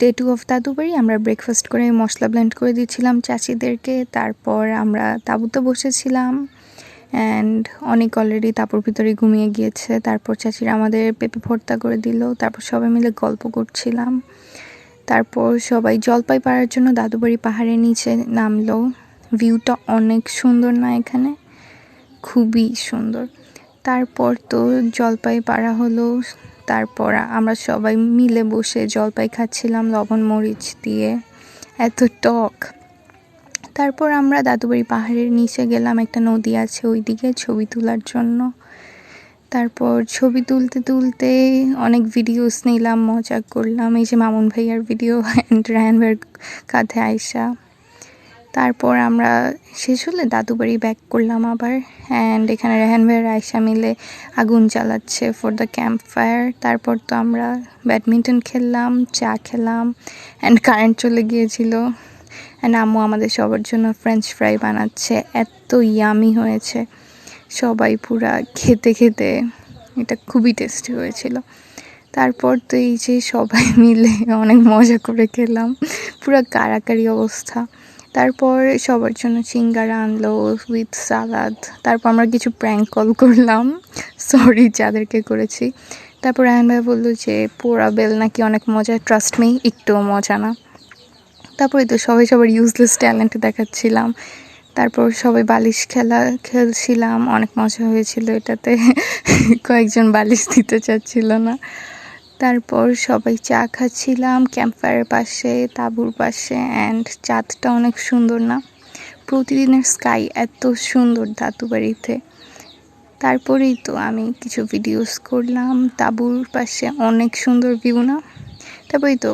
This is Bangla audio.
ডে টু অফ দাদুবাড়ি আমরা ব্রেকফাস্ট করে মশলা ব্লেন্ড করে দিয়েছিলাম চাচিদেরকে। তারপর আমরা তাঁবুতে বসেছিলাম। অ্যান্ড অনেক অলরেডি তাঁবুর ভিতরে ঘুমিয়ে গিয়েছে। তারপর চাচিরা আমাদের পেঁপে ভর্তা করে দিল। তারপর সবাই মিলে গল্প করছিলাম। তারপর সবাই জলপাই পাড়ার জন্য দাদুবাড়ি পাহাড়ের নিচে নামলো। ভিউটা অনেক সুন্দর না এখানে? খুবই সুন্দর। তারপর তো জলপাই পাড়া হলো। তারপর আমরা সবাই মিলে বসে জলপাই খাচ্ছিলাম, লবণ মরিচ দিয়ে, এত টক। তারপর আমরা দাদুবাড়ি পাহাড়ের নিচে গেলাম, একটা নদী আছে ওইদিকে ছবি তোলার জন্য। তারপর ছবি তুলতে তুলতে অনেক ভিডিওস নিলাম, মজা করলাম। এই যে মামুন ভাইয়ার ভিডিও অ্যান্ড রায়ন ভাইয়ের কাঁধে আয়সা তারপর আমরা শেষ হলে দাদু বাড়ি ব্যাক করলাম আবার। অ্যান্ড এখানে রেহান ভাইয়ের আয়সা মিলে আগুন জ্বালাচ্ছে ফর দ্য ক্যাম্প ফায়ার তারপর তো আমরা ব্যাডমিন্টন খেললাম, চা খেলাম অ্যান্ড কারেন্ট চলে গিয়েছিল। অ্যান্ড আম্মু আমাদের সবার জন্য ফ্রেঞ্চ ফ্রাই বানাচ্ছে। এত ইয়ামি হয়েছে। সবাই পুরা খেতে খেতে এটা খুবই টেস্টি হয়েছিল। তারপর তো এই যে সবাই মিলে অনেক মজা করে খেলাম। পুরো কারাকারি অবস্থা। তারপর সবার জন্য চিঙ্গারা আনলো উইথ সালাদ তারপর আমরা কিছু প্র্যাঙ্ক কল করলাম। সরি যাদেরকে করেছি। তারপর রায়ন ভাই বলল যে, পোড়া বেল নাকি অনেক মজা ট্রাস্ট মি একটুও মজা না। তারপরে তো সবাই সবার ইউজলেস ট্যালেন্ট দেখাচ্ছিলাম। তারপর সবাই বালিশ খেলা খেলছিলাম, অনেক মজা হয়েছিল এটাতে। কয়েকজন বালিশ দিতে চাচ্ছিল না। তারপর সবাই চা খাচ্ছিলাম ক্যাম্পফায়ারের পাশে, তাঁবুর পাশে অ্যান্ড চাঁদটা অনেক সুন্দর না? প্রতিদিনের স্কাই এত সুন্দর দাতুবাড়িতে তারপরেই তো আমি কিছু ভিডিওস করলাম, তাঁবুর পাশে অনেক সুন্দর ভিউ না? তারপরেই তো